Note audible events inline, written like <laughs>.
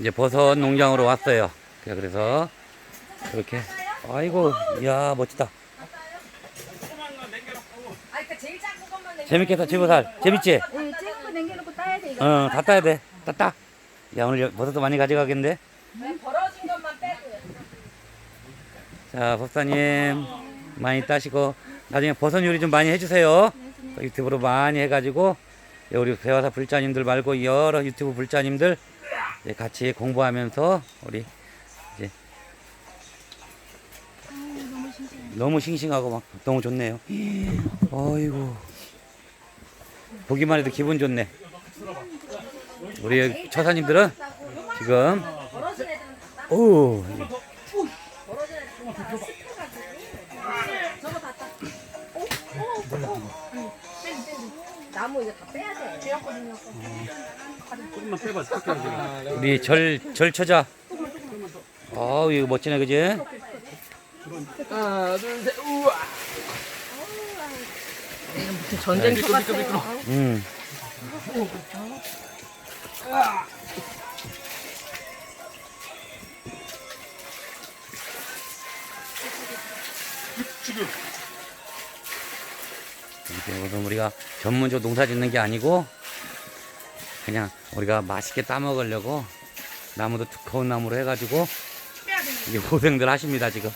이제 버섯 농장으로 왔어요. 자, 그래서 이렇게 아이고 이야 멋지다. 아, 그러니까 제일 작은 것만 내. 재밌게 다 치고 살. 재밌지? 예, 남겨놓고 따야 돼 이거. 어, 다 따야 돼. 다 따. 야 오늘 버섯도 많이 가져가겠는데. 네, 벌어진 것만 빼고요. 자 법사님 많이 따시고 나중에 버섯 요리 좀 많이 해주세요. 유튜브로 많이 해가지고 예, 우리 배화사 불자님들 말고 여러 유튜브 불자님들 같이 공부하면서 우리 이제 너무 싱싱하고 막 너무 좋네요. 어이구 보기만 해도 기분 좋네. 우리 처사님들은 지금. 오 나무 이거 다 빼야 돼. 되었거든요. 조금만 빼봐. 그렇게 하지. 우리 절 절처자. 아우 이거 멋지네 그지? 하나, 둘, 셋. 우와. 전쟁터 미끄러, 미끄러, 미끄러. 음. 지금. 이게 무슨 우리가 전문적으로 농사 짓는 게 아니고 그냥 우리가 맛있게 따 먹으려고 나무도 두꺼운 나무로 해가지고 이게 <laughs> 고생들 하십니다 지금.